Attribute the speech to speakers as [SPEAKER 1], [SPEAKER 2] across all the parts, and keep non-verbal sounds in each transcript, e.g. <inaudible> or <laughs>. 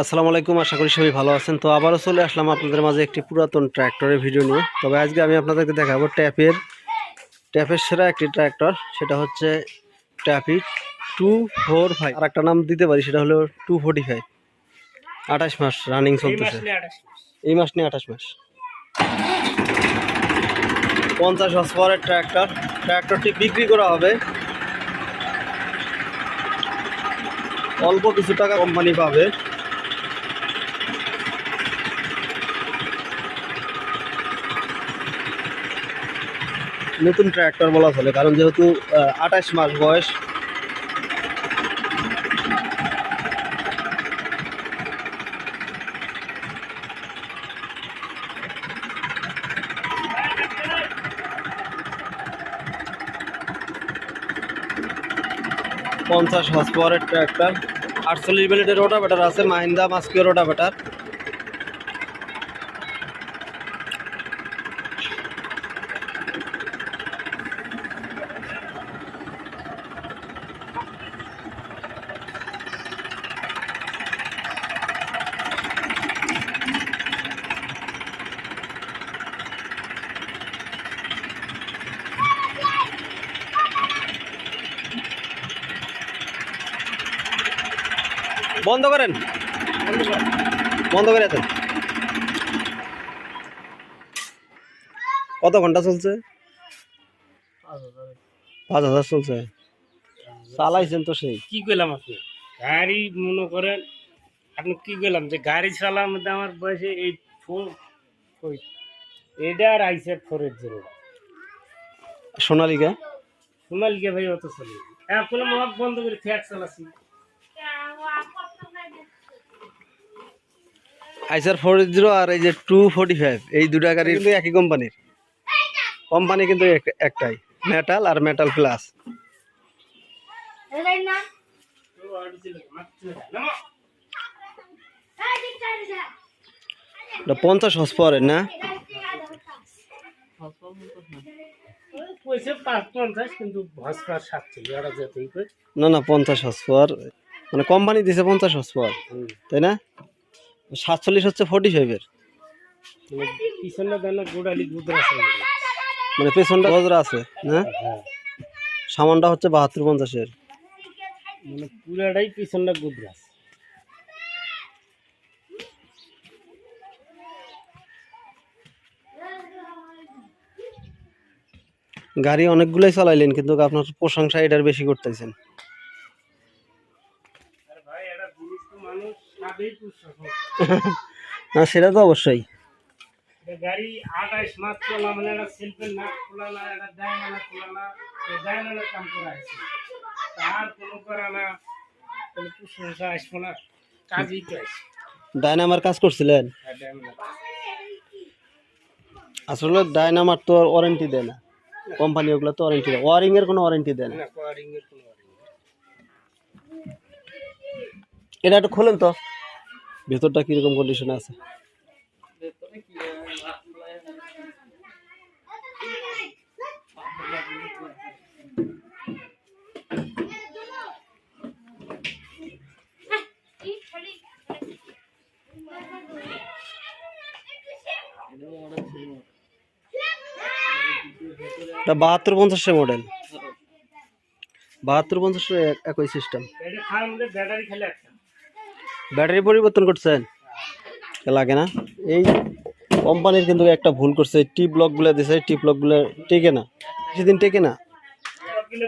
[SPEAKER 1] আসসালামু আলাইকুম আশা করি সবাই ভালো আছেন। তো আবারও চলে আসলাম আপনাদের মাঝে একটি পুরাতন ট্র্যাক্টরের ভিডিও নিয়ে। তবে আজকে আমি আপনাদেরকে দেখাবো ট্যাপের ট্যাপের সেরা একটি ট্র্যাক্টর সেটা হচ্ছে ট্যাপি টু ফোর ফাইভ। আর একটা নাম দিতে পারি সেটা হলো টু ফোর্টি ফাইভ। আঠাশ মাস রানিং চলতেছে। এই মাস নিয়ে আঠাশ মাস। পঞ্চাশ হর্স পাওয়ারের ট্র্যাক্টর। ট্র্যাক্টরটি বিক্রি করা হবে। অল্প কিছু টাকা কোম্পানি পাবে। নতুন ট্র্যাক্টর বলা চলে, কারণ যেহেতু আঠাশ মাস বয়স। পঞ্চাশ হর্স পাওয়ারের ট্র্যাক্টর আটচল্লিশ ব্লেডের রোটা ব্যাটার আছে, মাহিন্দা মাস্কিও রোটা বন্ধ করেন। বন্ধ করে দেন। কত ঘণ্টা চলছে? পাঁচ হাজার চলছে। চালাইছেন তো সেই।
[SPEAKER 2] কি করলাম আপনি? গাড়ি মনে করেন আপনি কি করলাম যে গাড়ি চালার মধ্যে আমার বয়সে এই ফোর এটা আর আইসে ফোরের জন্য
[SPEAKER 1] সোনালিকা?
[SPEAKER 2] সোনালিকা ভাই অত চলে। এখন মহাক বন্ধ করে ফ্যাট চালাচ্ছি।
[SPEAKER 1] আইসার ফোর জিরো আর এই যে টু ফোর্টি ফাইভ এই দুটা গাড়ি কিন্তু একই কোম্পানির। কোম্পানি কিন্তু এক- একটাই মেটাল আর মেটাল প্লাস পঞ্চাশ হস পাওয়ারের না? না না পঞ্চাশ হস মানে কোম্পানি দিছে পঞ্চাশ হস তাই না? সাতচল্লিশ হচ্ছে ফোর্টি ফাইভের
[SPEAKER 2] মানে গোড়ালি
[SPEAKER 1] মানে পেছনটা গজরা আছে
[SPEAKER 2] হ্যাঁ?
[SPEAKER 1] সামানটা হচ্ছে বাহাত্তর পঞ্চাশের।
[SPEAKER 2] মানে পুরাটাই পিছনটা গুদরা আছে।
[SPEAKER 1] গাড়ি অনেকগুলোই চালাইলেন কিন্তু আপনার প্রশংসা এটার বেশি করতেছেন
[SPEAKER 2] আরে ভাই এটা জিনিস তো মানুষ সাবেই পুষছে <laughs>
[SPEAKER 1] না সেটা তো অবশ্যই।
[SPEAKER 2] গাড়ি আঠাইশ মাস চলা মানে একটা সেলফের নাক খোলা না একটা ডায়নালা খোলা না এই কাম করা আছে তার কোনো করা না কোনো প্রশংসা আসব না কাজই তো
[SPEAKER 1] ডায়নামার কাজ করছিলেন? আসলে ডায়নামার তো ওয়ারেন্টি দেয় না। কোম্পানি ওগুলো তো ওয়ারেন্টি দেয়। ওয়ারিং এর কোনো ওয়ারেন্টি দেয় না। এটা একটু খোলেন তো। ভেতরটা কীরকম কন্ডিশনে আছে? বাহাত্তর পঞ্চাশের মডেল বাহাত্তর পঞ্চাশের একই সিস্টেম
[SPEAKER 2] খেলে
[SPEAKER 1] ব্যাটারি পরিবর্তন করছেন? লাগে না। এই কোম্পানির কিন্তু একটা ভুল করছে টি ব্লকগুলো দিছে টি ব্লকগুলো টেকে না। সেদিন টেকে না?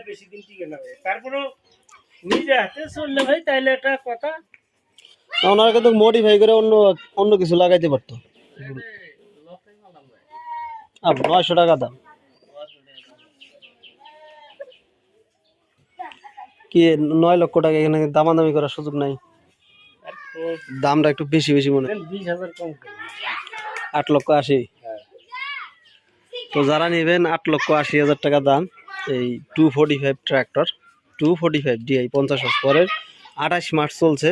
[SPEAKER 2] বেশি দিন টিকে না তারপরেও নিজে হাতে চললে ভাই তাইলে একটা কথা।
[SPEAKER 1] ওনারা কিন্তু মডিফাই করে অন্য অন্য কিছু লাগাইতে পারতো। আর নয়শো টাকা দাম। কি নয় লক্ষ টাকা এখানে দামাদামি করার সুযোগ নাই? দামটা একটু বেশি বেশি মনে হয়। আট লক্ষ আশি।
[SPEAKER 2] হ্যাঁ।
[SPEAKER 1] তো যারা নেবেন আট লক্ষ আশি হাজার টাকা দাম এই two forty five tractor two forty five DI পঞ্চাশ পরের আঠাশ মাস চলছে।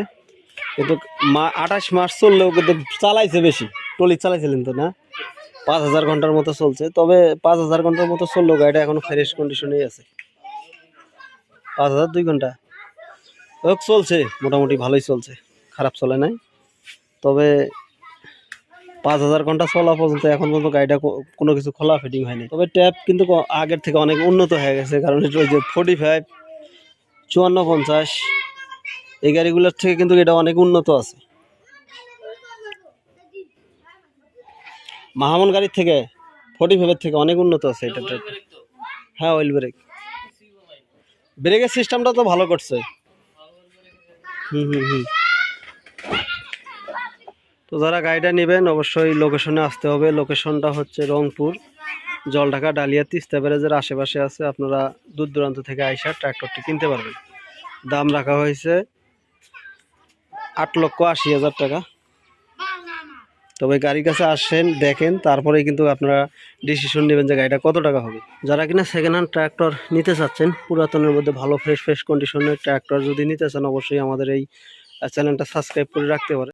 [SPEAKER 1] কিন্তু মা আঠাশ মাস চললেও কিন্তু চালাইছে বেশি। টলি চালাইছিলেন তো না? পাঁচ হাজার ঘণ্টার মতো চলছে। তবে পাঁচ হাজার ঘণ্টার মতো চললেও গাড়িটা এখনও ফ্রেশ কন্ডিশনেই আছে। পাঁচ হাজার দুই ঘণ্টা। চলছে। মোটামুটি ভালোই চলছে। খারাপ চলে নাই। তবে পাঁচ হাজার ঘণ্টা চলা পর্যন্ত এখন পর্যন্ত গাড়িটা কোনো কিছু খোলা ফিটিং হয়নি। তবে ট্যাপ কিন্তু আগের থেকে অনেক উন্নত হয়ে গেছে। কারণ এটা ওই যে ফোর্টি ফাইভ চুয়ান্ন, পঞ্চাশ, এই গাড়িগুলোর থেকে কিন্তু এটা অনেক উন্নত আছে। মাহামন গাড়ির থেকে ফোর্টি ফাইভের থেকে অনেক উন্নত আছে এটা হ্যাঁ অয়েল ব্রেক ব্রেকের সিস্টেমটা তো ভালো করছে। হুম হুম হুম। তো যারা গাড়িটা নেবেন, অবশ্যই লোকেশনে আসতে হবে। লোকেশনটা হচ্ছে রংপুর, জলঢাকা, ডালিয়া, তিস্তা ব্যারেজের আশেপাশে আছে। আপনারা দূর দূরান্ত থেকে আইসা ট্র্যাক্টরটি কিনতে পারবেন। দাম রাখা হয়েছে আট লক্ষ আশি হাজার টাকা। তবে গাড়ির কাছে আসেন, দেখেন তারপরে কিন্তু আপনারা ডিসিশন নেবেন যে গাড়িটা কত টাকা হবে। যারা কিনা সেকেন্ড হ্যান্ড ট্র্যাক্টর নিতে চাচ্ছেন, পুরাতনের মধ্যে ভালো ফ্রেশ ফ্রেশ কন্ডিশনের ট্র্যাক্টর যদি নিতে চান, অবশ্যই আমাদের এই চ্যানেলটা সাবস্ক্রাইব করে রাখতে পারেন।